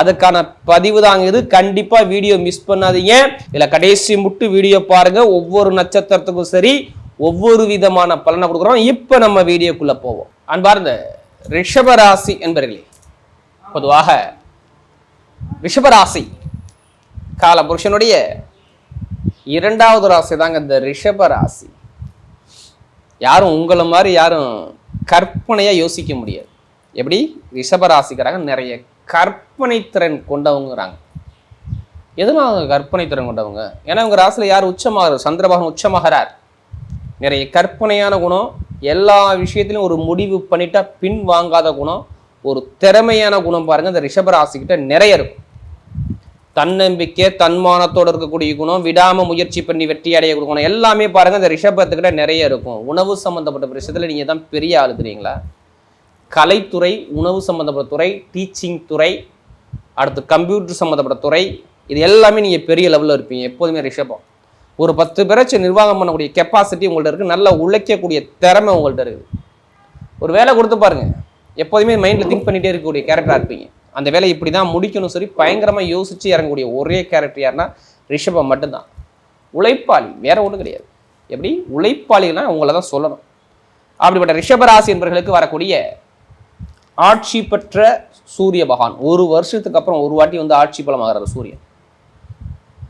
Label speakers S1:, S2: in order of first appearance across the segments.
S1: அதுக்கான பதிவு தாங்க இது கண்டிப்பா வீடியோ மிஸ் பண்ணாதீங்க. இதுல கடைசி முட்டு வீடியோ பாருங்க. ஒவ்வொரு நட்சத்திரத்துக்கும் சரி ஒவ்வொரு விதமான பலனை கொடுக்குறோம். இப்ப நம்ம வீடியோக்குள்ள போவோம். அன்பார்ந்த ரிஷபராசி என்பர்களே பொதுவாக ரிஷபராசி கால புருஷனுடைய இரண்டாவது ராசி தாங்க இந்த ரிஷபராசி. யாரும் உங்களை மாதிரி யாரும் கற்பனையா யோசிக்க முடியாது. எப்படி? ரிஷபராசிக்கிறாங்க நிறைய கற்பனை திறன் கொண்டவங்கிறாங்க. எதனால அவங்க கற்பனை திறன் கொண்டவங்க? ஏன்னா உங்கள் ராசியில் யார் உச்சமாகிறார் சந்திரபாகன் உச்சமாகிறார். நிறைய கற்பனையான குணம் எல்லா விஷயத்திலும் ஒரு முடிவு பண்ணிட்டா பின் வாங்காத குணம் ஒரு திறமையான குணம் பாருங்க இந்த ரிஷப ராசிக்கிட்ட நிறைய இருக்கும். தன்னம்பிக்கை தன்மானத்தோடு இருக்கக்கூடிய குணம் விடாமல் முயற்சி பண்ணி வெற்றி அடைய குணம் எல்லாமே பாருங்க இந்த ரிஷபத்துக்கிட்ட நிறைய இருக்கும். உணவு சம்பந்தப்பட்ட விஷயத்தில் நீங்கள் தான் பெரிய ஆளுக்குறீங்களா கலைத்துறை உணவு சம்மந்தப்பட்ட துறை டீச்சிங் துறை அடுத்து கம்ப்யூட்டர் சம்மந்தப்பட்ட துறை இது எல்லாமே நீங்கள் பெரிய லெவலில் இருப்பீங்க எப்போதுமே ரிஷபம் ஒரு பத்து பேராச்சு நிர்வாகம் பண்ணக்கூடிய கெப்பாசிட்டி உங்கள்கிட்ட இருக்குது நல்லா உழைக்கக்கூடிய திறமை உங்கள்கிட்ட இருக்குது. ஒரு வேலை கொடுத்து பாருங்கள் எப்போதுமே மைண்டில் திங்க் பண்ணிகிட்டே இருக்கக்கூடிய கேரக்டராக இருப்பீங்க. அந்த வேலை இப்படி தான் முடிக்கணும் சரி பயங்கரமாக யோசித்து இறங்கக்கூடிய ஒரே கேரக்டர் யாருன்னா ரிஷபம் மட்டும்தான். உழைப்பாளி வேற ஒன்றும் கிடையாது. எப்படி? உழைப்பாளிகள்னால் உங்களை தான் சொல்லணும். அப்படிப்பட்ட ரிஷபராசி என்பவர்களுக்கு வரக்கூடிய ஆட்சி பெற்ற சூரிய பகவான். ஒரு வருஷத்துக்கு அப்புறம் ஒரு வாட்டி வந்து ஆட்சி பலமாகிறார் சூரியன்.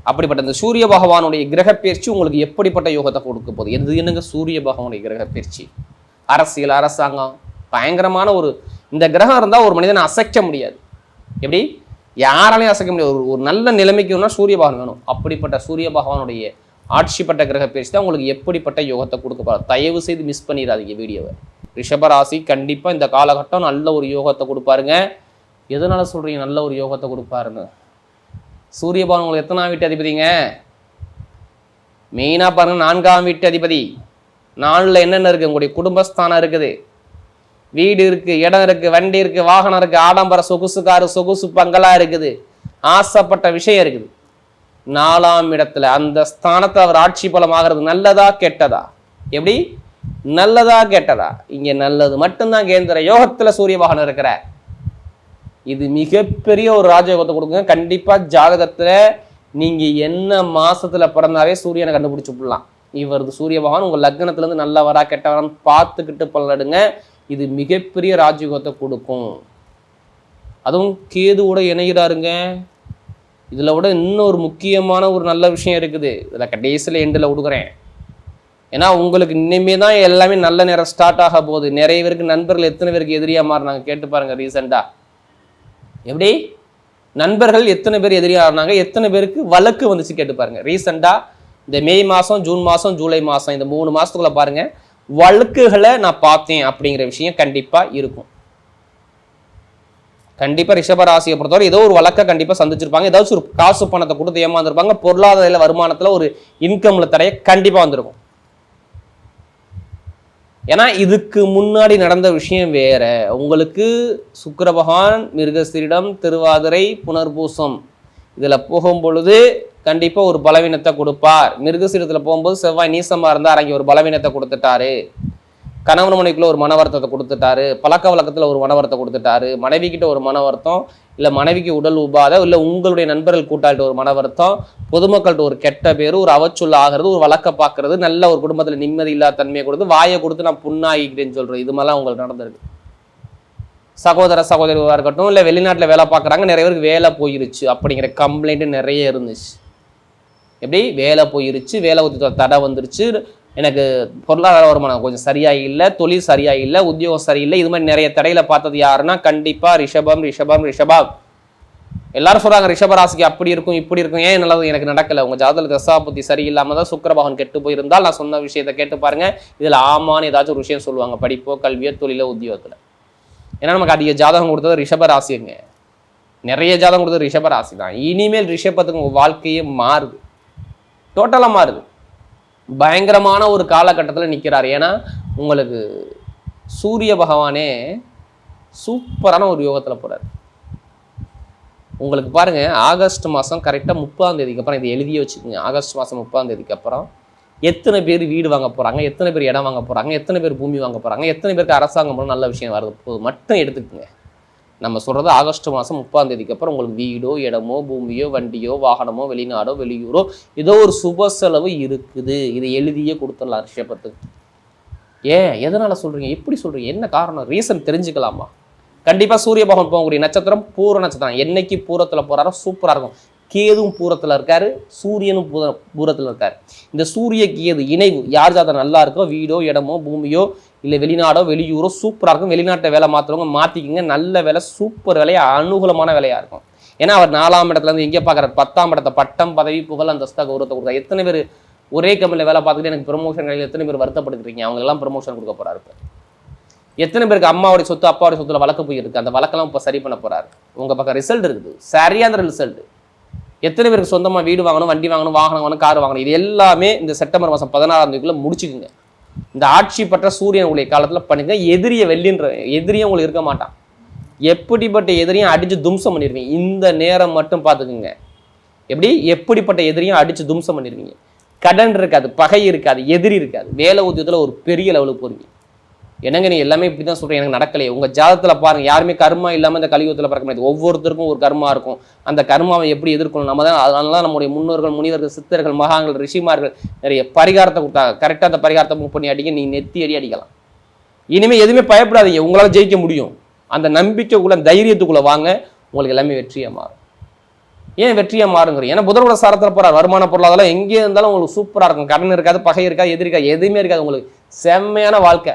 S1: அப்படிப்பட்ட இந்த சூரிய பகவானுடைய கிரக பயிற்சி உங்களுக்கு எப்படிப்பட்ட யோகத்தை கொடுக்க போகுது? எது என்னங்க சூரிய பகவானுடைய கிரக பயிற்சி அரசியல் அரசாங்கம் பயங்கரமான ஒரு இந்த கிரகம் இருந்தால் ஒரு மனிதனை அசைக்க முடியாது. எப்படி? யாராலையும் அசைக்க முடியாது. ஒரு ஒரு நல்ல நிலைமைக்கு வேணும்னா சூரிய பகவான் வேணும். அப்படிப்பட்ட சூரிய பகவானுடைய ஆட்சிப்பட்ட கிரக பேச்சு தான் உங்களுக்கு எப்படிப்பட்ட யோகத்தை கொடுக்க போகிறார் தயவு செய்து மிஸ் பண்ணிடாதீங்க வீடியோவை ரிஷபராசி கண்டிப்பாக இந்த காலகட்டம் நல்ல ஒரு யோகத்தை கொடுப்பாருங்க. எதனால சொல்கிறீங்க நல்ல ஒரு யோகத்தை கொடுப்பாருன்னு? சூரிய பகவான் உங்களுக்கு எத்தனாம் வீட்டு அதிபதிங்க? மெயினாக பாருங்கள் நான்காம் வீட்டு அதிபதி. நாளில் என்னென்ன இருக்குது உங்களுடைய குடும்பஸ்தானம் இருக்குது. வீடு இருக்குது இடம் இருக்குது வண்டி இருக்குது வாகனம் இருக்குது ஆடம்பர சொகுசு காரு சொகுசு பங்களா இருக்குது. ஆசைப்பட்ட விஷயம் இருக்குது. நாலாம் இடத்துல அந்த ஸ்தானத்தை அவர் ஆட்சி பலம் ஆகிறது நல்லதா கெட்டதா? எப்படி? நல்லதா கெட்டதா? இங்க நல்லது மட்டும்தான் கேந்திர யோகத்துல சூரிய வாகனம் இருக்கிற இது மிகப்பெரிய ஒரு ராஜயோகத்தை கொடுக்குங்க கண்டிப்பா ஜாதகத்துல நீங்க என்ன மாசத்துல பிறந்தாவே சூரியனை கண்டுபிடிச்சு விடலாம். இவரது சூரிய பகவான் உங்க லக்னத்துல இருந்து நல்லவரா கெட்டவரான்னு பார்த்துக்கிட்டு பலனடுங்க. இது மிகப்பெரிய ராஜயோகத்தை கொடுக்கும். அதுவும் கேதுவோட இணைகிறாருங்க. இதில் விட இன்னொரு முக்கியமான ஒரு நல்ல விஷயம் இருக்குது. இதில் கடைசியில் எண்டில் கொடுக்குறேன் ஏன்னா உங்களுக்கு இனிமே தான் எல்லாமே நல்ல நேரம் ஸ்டார்ட் ஆக போகுது. நிறைய பேருக்கு நண்பர்கள் எத்தனை பேருக்கு எதிரியாக மாறினாங்க? கேட்டு பாருங்கள் ரீசெண்டாக எப்படி? நண்பர்கள் எத்தனை பேர் எதிரியாக ஆனாங்க எத்தனை பேருக்கு வழக்கு வந்துச்சு? கேட்டு பாருங்கள் ரீசெண்டாக இந்த மே மாதம் ஜூன் மாதம் ஜூலை மாதம் இந்த மூணு மாதத்துக்குள்ளே பாருங்கள் வழக்குகளை நான் பார்த்தேன் அப்படிங்கிற விஷயம் கண்டிப்பாக இருக்கும். கண்டிப்பாக ரிஷபராசியை பொறுத்தவரை ஏதோ ஒரு வழக்கை கண்டிப்பாக சந்திச்சிருப்பாங்க. ஏதாச்சும் ஒரு காசு பணத்தை கொடுத்து ஏமாந்துருப்பாங்க. பொருளாதார வருமானத்தில் ஒரு இன்கம்ல தடைய கண்டிப்பாக வந்திருக்கும். ஏன்னா இதுக்கு முன்னாடி நடந்த விஷயம் வேற. உங்களுக்கு சுக்கர பகவான் மிருகஸ்திரிடம் திருவாதிரை புனர்பூசம் இதில் போகும் பொழுது கண்டிப்பாக ஒரு பலவீனத்தை கொடுப்பார். மிருகசீரத்தில் போகும்போது செவ்வாய் நீசமா இருந்தால் அரங்கி ஒரு பலவீனத்தை கொடுத்துட்டாரு. கணவன் மனைவிக்குள்ள ஒரு மன வருத்தத்தை கொடுத்துட்டாரு பழக்க வழக்கத்துல ஒரு மன கொடுத்துட்டாரு மனைவி கிட்ட ஒரு மன வருத்தம் இல்ல மனைவிக்கு உடல் உபாதை இல்ல உங்களுடைய நண்பர்கள் கூட்டாளிட்ட ஒரு மன வருத்தம் பொதுமக்கள்கிட்ட ஒரு கெட்ட பேர் ஒரு அவச்சொல் ஆகிறது ஒரு வழக்க பார்க்கறது நல்ல ஒரு குடும்பத்துல நிம்மதி இல்லாத தன்மையை கொடுத்து வாயை கொடுத்து நான் புண்ணாகிக்கிறேன்னு சொல்றேன் இது மாதிரிலாம் உங்களுக்கு நடந்திருக்கு. சகோதர சகோதரியாக இருக்கட்டும் இல்லை வெளிநாட்டில் வேலை பார்க்குறாங்க நிறைய பேருக்கு வேலை போயிருச்சு அப்படிங்கிற கம்ப்ளைண்ட் நிறைய இருந்துச்சு. எப்படி? வேலை போயிருச்சு வேலை உத்தியோக தடை வந்துருச்சு எனக்கு பொருளாதார வருமானம் கொஞ்சம் சரியாக இல்லை தொழில் சரியாக இல்லை உத்தியோகம் சரியில்லை இது மாதிரி நிறைய தடையில் பார்த்தது யாருன்னா கண்டிப்பாக ரிஷபம் ரிஷபம் ரிஷபம். எல்லாரும் சொல்கிறாங்க ரிஷப ராசிக்கு அப்படி இருக்கும் இப்படி இருக்கும். ஏன் நல்லது எனக்கு நடக்கலை? உங்கள் ஜாதகத்தில் தசா புத்தி சரியில்லாம தான் சுக்கிரபகவான் கெட்டு போயிருந்தால் நான் சொன்ன விஷயத்தை கேட்டு பாருங்கள் இதில் ஆமான்னு ஏதாச்சும் ஒரு விஷயம் சொல்லுவாங்க படிப்போ கல்வியோ தொழிலோ உத்தியோகத்தில். ஏன்னா நமக்கு அதிக ஜாதகம் கொடுத்தது ரிஷப ராசிங்க. நிறைய ஜாதகம் கொடுத்தது ரிஷப ராசி தான் இனிமேல் ரிஷபத்துக்கு உங்கள் வாழ்க்கையே மாறுது. டோட்டலாக மாறுது. பயங்கரமான ஒரு காலகட்டத்தில் நிற்கிறார் ஏன்னா உங்களுக்கு சூரிய பகவானே சூப்பரான ஒரு யோகத்தில் போகிறார் உங்களுக்கு பாருங்க ஆகஸ்ட் மாதம் கரெக்டாக முப்பதாம் தேதிக்கு அப்புறம் இதை எழுதியே வச்சுக்கோங்க. ஆகஸ்ட் மாதம் முப்பதாம் தேதிக்கு அப்புறம் எத்தனை பேர் வீடு வாங்க போகிறாங்க எத்தனை பேர் இடம் வாங்க போகிறாங்க எத்தனை பேர் பூமி வாங்க போகிறாங்க எத்தனை பேருக்கு அரசாங்கம் நல்ல விஷயம் வருது போது மட்டும் எடுத்துக்கோங்க. நம்ம சொல்கிறது ஆகஸ்ட் மாதம் முப்பாம் தேதிக்கு அப்புறம் உங்களுக்கு வீடோ இடமோ பூமியோ வண்டியோ வாகனமோ வெளிநாடோ வெளியூரோ ஏதோ ஒரு சுப செலவு இருக்குது. இதை எழுதியே கொடுத்துடலாம் ரிஷபத்துக்கு ஏன்? எதனால் சொல்கிறீங்க எப்படி சொல்கிறீங்க என்ன காரணம்? ரீசன் தெரிஞ்சுக்கலாமா? கண்டிப்பாக சூரிய பகவான் போகக்கூடிய நட்சத்திரம் பூர நட்சத்திரம். என்னைக்கு பூரத்தில் போகிறாரோ சூப்பராக இருக்கும். கேதுவும் பூரத்தில் இருக்காரு சூரியனும் பூர பூரத்தில் இருக்காரு. இந்த சூரிய கேது இணைவு யார் ஜாதகம் நல்லா இருக்கோ வீடோ இடமோ பூமியோ இல்லை வெளிநாடோ வெளியூரோ சூப்பராக இருக்கும். வெளிநாட்டை வேலை மாற்றுறவங்க மாற்றிக்கிங்க நல்ல வேலை சூப்பர் வேலையாக அனுகூலமான வேலையாக இருக்கும். ஏன்னா அவர் நாலாம் இடத்துலேருந்து எங்கே பார்க்குறாரு பத்தாம் இடத்தை பட்டம் பதவி புகழ் அந்தஸ்தா கௌரவத்தை கொடுத்தா எத்தனை பேர் ஒரே கம்பெனியில் வேலை பார்த்துட்டு எனக்கு ப்ரொமோஷன் கிடையாது எத்தனை பேர் வருத்தப்படுத்துறீங்க அவங்களெல்லாம் ப்ரொமோஷன் கொடுக்க போகிறாரு இப்போ. எத்தனை பேருக்கு அம்மாவுடைய சொத்து அப்பாவுடைய சொத்துல வழக்கு போயிருக்கு அந்த வழக்கெல்லாம் இப்போ சரி பண்ண போறாரு. உங்க பக்கம் ரிசல்ட் இருக்குது. சரியான ரிசல்ட் எத்தனை பேருக்கு சொந்தமாக வீடு வாங்கணும் வண்டி வாங்கணும் வாகனம் வாங்கணும் கார் வாங்கணும் இது எல்லாமே இந்த செப்டம்பர் மாதம் பதினாறாம் தேதிக்குள்ளே முடிச்சுக்குங்க. இந்த ஆட்சி பற்ற சூரியன் உங்களுடைய காலத்துல பண்ணுங்க எதிரிய வெள்ளின்ற எதிரியும் உங்களுக்கு இருக்க மாட்டான். எப்படிப்பட்ட எதிரியும் அடிச்சு தும்சம் பண்ணிருவீங்க. இந்த நேரம் மட்டும் பார்த்துக்குங்க. எப்படி? எப்படிப்பட்ட எதிரியும் அடிச்சு தும்சம் பண்ணிருவீங்க. கடன் இருக்காது பகை இருக்காது எதிரி இருக்காது. வேலை உத்தியத்துல ஒரு பெரிய லெவலுக்கு போறீங்க. என்னங்க நீ எல்லாமே இப்படி தான் சொல்கிறேன் எனக்கு நடக்கலையே. உங்கள் ஜாதத்தில் பாருங்கள் யாருமே கர்மா இல்லாமல் இந்த கலியுகத்தில் பிறக்க முடியாது. ஒவ்வொருத்தருக்கும் ஒரு கர்மா இருக்கும். அந்த கர்மாவை எப்படி எதிர்க்கணும் நம்ம தான் அதனால தான் நம்முடைய முன்னோர்கள் முனிவர்கள் சித்தர்கள் மகான்கள் ரிஷிமார்கள் நிறைய பரிகாரத்தை கொடுத்தாங்க. கரெக்டாக அந்த பரிகாரத்தை மூவ் பண்ணி அடிக்க நீ நெத்தி அடி அடிக்கலாம். இனிமேல் எதுவுமே பயப்படாதீங்க. உங்களால் ஜெயிக்க முடியும். அந்த நம்பிக்கைக்குள்ளே தைரியத்துக்குள்ளே வாங்க. உங்களுக்கு எல்லாமே வெற்றியாக மாறும். ஏன் வெற்றியாக மாறுங்கிறீங்க ஏன்னா புதனோட சாரத்தில் போறார். வருமான பொருளாதாரம் எங்கே இருந்தாலும் உங்களுக்கு சூப்பராக இருக்கும். கடன் இருக்காது பகை இருக்காது எதிர்க்காது எதுவுமே இருக்காது. உங்களுக்கு செம்மையான வாழ்க்கை.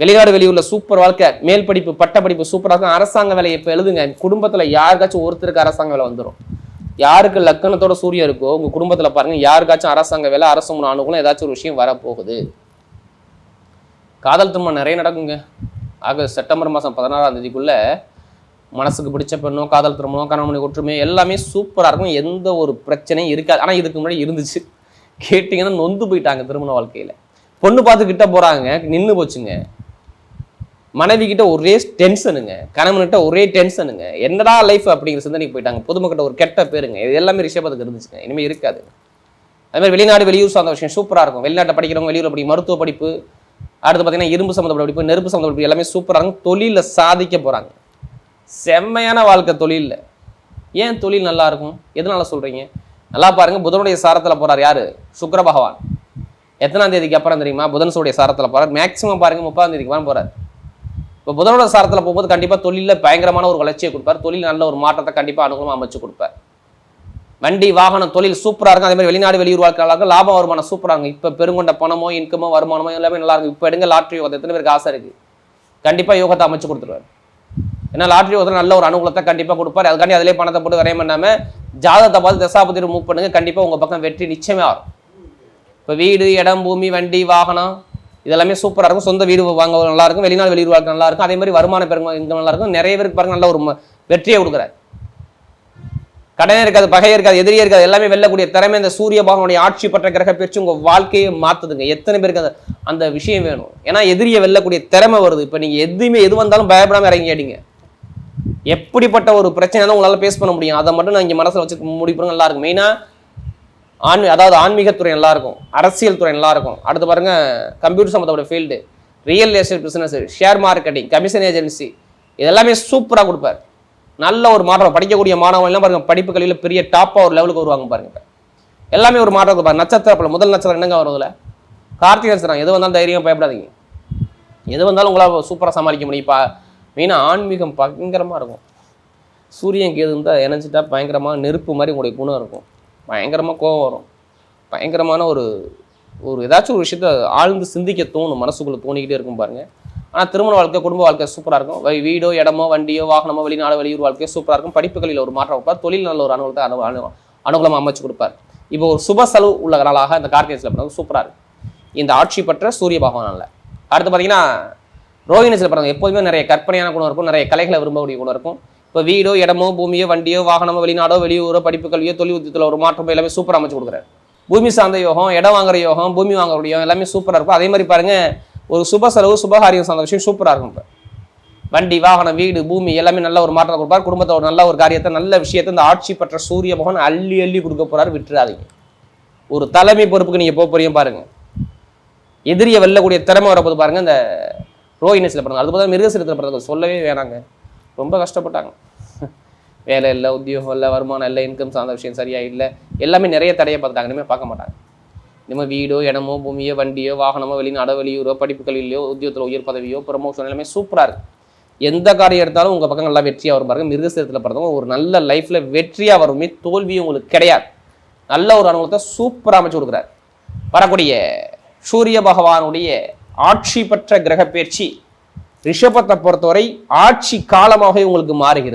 S1: வெளிநாடு வெளியூர்ல சூப்பர் வாழ்க்கை மேல் படிப்பு பட்ட படிப்பு சூப்பராக இருக்கும். அரசாங்க வேலையை இப்போ எழுதுங்க. குடும்பத்தில் யாருக்காச்சும் ஒருத்தருக்கு அரசாங்க வேலை வந்துடும் யாருக்கு லக்கணத்தோட சூரியன் இருக்கோ உங்கள் குடும்பத்தில் பாருங்கள் யாருக்காச்சும் அரசாங்க வேலை அரசு முன் அனுகூலம் ஏதாச்சும் ஒரு விஷயம் வரப்போகுது. காதல் திருமணம் நிறைய நடக்குங்க. ஆக செப்டம்பர் மாதம் பதினாறாம் தேதிக்குள்ளே மனசுக்கு பிடிச்ச பெண்ணோ காதல் திருமணம் கணவனை ஒற்றுமை எல்லாமே சூப்பராக இருக்கும். எந்த ஒரு பிரச்சனையும் இருக்காது. ஆனால் இதுக்கு முன்னாடி இருந்துச்சு. கேட்டிங்கன்னா நொந்து போயிட்டாங்க திருமண வாழ்க்கையில். பொண்ணு பார்த்து கிட்ட போகிறாங்க நின்று போச்சுங்க. மனைவி கிட்ட ஒரே டென்ஷனுங்க கணவன்கிட்ட ஒரே டென்ஷனுங்க என்னடா லைஃப் அப்படிங்கிற சிந்தனைக்கு போயிட்டாங்க. பொதுமக்கிட்ட ஒரு கெட்ட பேருங்க. இது எல்லாமே ரிஷபத்துக்கு இருந்துச்சுங்க. இனிமேல் இருக்காது. அதுமாதிரி வெளிநாடு வெளியூர் சார்ந்த விஷயம் சூப்பராக இருக்கும். வெளிநாட்டில் படிக்கிறவங்க வெளியூர் படி மருத்துவ படிப்பு அடுத்து பார்த்தீங்கன்னா இரும்பு சம்மந்த படிப்பு நெருப்பு சம்மந்த படிப்பு எல்லாமே சூப்பராக இருக்கும். தொழிலில் சாதிக்க போகிறாங்க செம்மையான வாழ்க்கை தொழிலில். ஏன் தொழில் நல்லா இருக்கும்? எதனால சொல்கிறீங்க நல்லா பாருங்கள் புதனுடைய சாரத்தில் போகிறார் யார்? சுக்கர பகவான். எத்தனாம் தேதிக்கு அப்புறம் தெரியுமா? புதன்சோடைய சாரத்தில் போகிறார் மேக்ஸிமம் பாருங்க முப்பதாம் தேதிக்கு அப்புறம் போகிறார் இப்போ புதனோட சாரத்தில் போகும்போது கண்டிப்பாக தொழிலில் பயங்கரமான ஒரு வளர்ச்சியை கொடுப்பார். தொழில் நல்ல ஒரு மாற்றத்தை கண்டிப்பாக அனுகூலமாக அமைச்சு கொடுப்பார். வண்டி வாகனம் தொழில் சூப்பராக இருக்கும். அதே மாதிரி வெளிநாடு வெளியூர் வாழ்க்கையாளர்கள் லாபம் வருமானம் சூப்பராக இருக்கும். இப்போ பெருங்கொண்ட பணமோ இன்கமோ வருமானமோ எல்லாமே நல்லா இருக்கும். இப்போ எடுங்க லாட்ரி யோகத்தை. எத்தனை பேருக்கு ஆசை இருக்குது கண்டிப்பாக யோகத்தை அமைச்சு கொடுத்துருவார். ஏன்னா லாட்ரி யோகத்தில் நல்ல ஒரு அனுகூலத்தை கண்டிப்பாக கொடுப்பார். அதுக்காண்டி அதிலே பணத்தை போட்டு வரையம் பண்ணாமல் ஜாதகத்தை பார்த்து தசாபத்திரி மூவ் பண்ணுங்கள் கண்டிப்பாக உங்கள் பக்கம் வெற்றி நிச்சயமே வரும். இப்போ வீடு இடம் பூமி வண்டி வாகனம் இதெல்லாமே சூப்பராக இருக்கும். சொந்த வீடு வாங்க நல்லா இருக்கும். வெளிநாடு வெளியூர் வாழ்க்கை நல்லா இருக்கும். அதே மாதிரி வருமான பெருங்க இங்கே நல்லா இருக்கும். நிறைய பேருக்கு பாருங்க நல்ல ஒரு வெற்றியை கொடுக்குறாரு. கடனே இருக்காது பகையே இருக்காது எதிரியே இருக்காது. எல்லாமே வெல்லக்கூடிய திறமை இந்த சூரிய பகவானுடைய ஆட்சி பற்ற கிரக பெற்று உங்க வாழ்க்கையை மாத்துதுங்க. எத்தனை பேருக்கு அந்த அந்த விஷயம் வேணும்? ஏன்னா எதிரியை வெல்லக்கூடிய திறமை வருது. இப்போ நீங்க எதுவுமே எது வந்தாலும் பயப்படாமல் இறங்கி அடிங்க. எப்படிப்பட்ட ஒரு பிரச்சனை தான் உங்களால் பேஸ் பண்ண முடியும். அதை மட்டும் நான் இங்கே மனசில் வச்சு முடிவு நல்லா இருக்கும். மெயினா ஆன்மீ அதாவது ஆன்மீகத்துறை நல்லா இருக்கும் அரசியல் துறை நல்லா இருக்கும் அடுத்து பாருங்க கம்ப்யூட்டர் சம்மந்தப்பட்ட field real estate business share marketing commission agency இதெல்லாமே சூப்பராக கொடுப்பார். நல்ல ஒரு மாற்றம். படிக்கக்கூடிய மாணவர்கள்லாம் பாருங்கள் பாருங்க படிப்பு கல்வியில் பெரிய டாப்பாக ஒரு லெவலுக்கு வருவாங்க பாருங்க எல்லாமே ஒரு மாற்றம் கொடுப்பார். நட்சத்திர முதல் நட்சத்திரம் என்னங்க வருதுல கார்த்திகை நட்சத்திரம். எது வந்தாலும் தைரியம் பயப்படாதீங்க. எது வந்தாலும் உங்களால் சூப்பராக சமாளிக்க முடியும்ப்பா மெயினாக ஆன்மீகம் பயங்கரமாக இருக்கும். சூரியன் கேது இருந்தால் இணைஞ்சிட்டா பயங்கரமாக நெருப்பு மாதிரி உங்களுடைய குணம் இருக்கும். பயங்கரமாக கோவம் வரும். பயங்கரமான ஒரு ஒரு ஏதாச்சும் ஒரு விஷயத்த ஆழ்ந்து சிந்திக்க தோணும் மனசுக்குள்ளே தோணிக்கிட்டே இருக்கும் பாருங்கள் ஆனால் திருமண வாழ்க்கை குடும்ப வாழ்க்கை சூப்பராக இருக்கும். வீடோ இடமோ வண்டியோ வாகனமோ வெளிநாடு வெளியூர் வாழ்க்கையோ சூப்பராக இருக்கும். படிப்புகளில் ஒரு மாற்றம் வைப்பார். தொழில் நல்ல ஒரு அனுகூலத்தை அனு அனு அனுகூலமாக அமைச்சு கொடுப்பார். இப்போ ஒரு சுப செலவு உள்ள நாளாக இந்த கார்த்திகை பிறகு சூப்பராக இருக்கும் இந்த ஆட்சி பெற்ற சூரிய பகவானில் அடுத்து பார்த்தீங்கன்னா ரோஹிணி சில பிறகு எப்போதுமே நிறைய கற்பனையான குணம் இருக்கும். நிறைய கலைகளை விரும்பக்கூடிய குணம் இருக்கும். இப்போ வீடோ இடமோ பூமியோ வண்டியோ வாகனமோ வெளிநாடோ வெளியூரோ படிப்பு கல்வியோ தொழில் உத்தியத்தில் ஒரு மாற்றம் எல்லாமே சூப்பராக அமைச்சு கொடுக்குறாரு. பூமி சார்ந்த யோகம் இடம் வாங்குற யோகம் பூமி வாங்குற யோகம் எல்லாமே சூப்பராக இருக்கும். அதே மாதிரி பாருங்க ஒரு சுப செலவு சுபகாரியம் சார்ந்த விஷயம் சூப்பராக இருக்கும் இப்போ. வண்டி வாகனம் வீடு பூமி எல்லாமே நல்ல ஒரு மாற்றம் கொடுப்பார். குடும்பத்தை ஒரு நல்ல ஒரு காரியத்தை நல்ல விஷயத்தை இந்த ஆட்சி பெற்ற சூரிய மகன் அள்ளி அள்ளி கொடுக்க போறாரு. விட்டுறாதீங்க. ஒரு தலைமை பொறுப்புக்கு நீங்க போக போறீங்க பாருங்க. எதிரியை வெல்லக்கூடிய திறமை வரப்போது பாருங்க இந்த ரோஹினஸில் பிறந்தாங்க அது பார்த்தா மிருகசீரத்தில் பிறந்தவங்க சொல்லவே வேணாங்க. ரொம்ப கஷ்டப்பட்டாங்க. வேலை இல்லை உத்தியோகம் இல்லை வருமானம் இல்லை இன்கம் சார்ந்த விஷயம் சரியாக இல்லை. எல்லாமே நிறைய தடையை பார்த்துட்டாங்க. இனிமேல் பார்க்க மாட்டாங்க. இனிமேல் வீடோ இடமோ பூமியோ வண்டியோ வாகனமோ வெளிநாடோ வெளியூரோ படிப்பு கல்வியிலையோ உத்தியோகத்தில் உயர் பதவியோ ப்ரமோஷன் எல்லாமே சூப்பராக இருக்குது எந்த காரியம் எடுத்தாலும் உங்கள் பக்கம் நல்லா வெற்றியாக வரும் பாருங்க. மிருகசீரத்தில் பிறந்தவங்க ஒரு நல்ல லைஃப்பில் வெற்றியாக வருமே தோல்வி உங்களுக்கு கிடையாது. நல்ல ஒரு அனுபவத்தை சூப்பராக அமைச்சு கொடுக்குறாரு. வரக்கூடிய சூரிய பகவானுடைய ஆட்சி பெற்ற கிரக பயிற்சி ரிஷபத்தை பொறுத்தவரை ஆட்சி காலமாகவே உங்களுக்கு மாறுகிறது.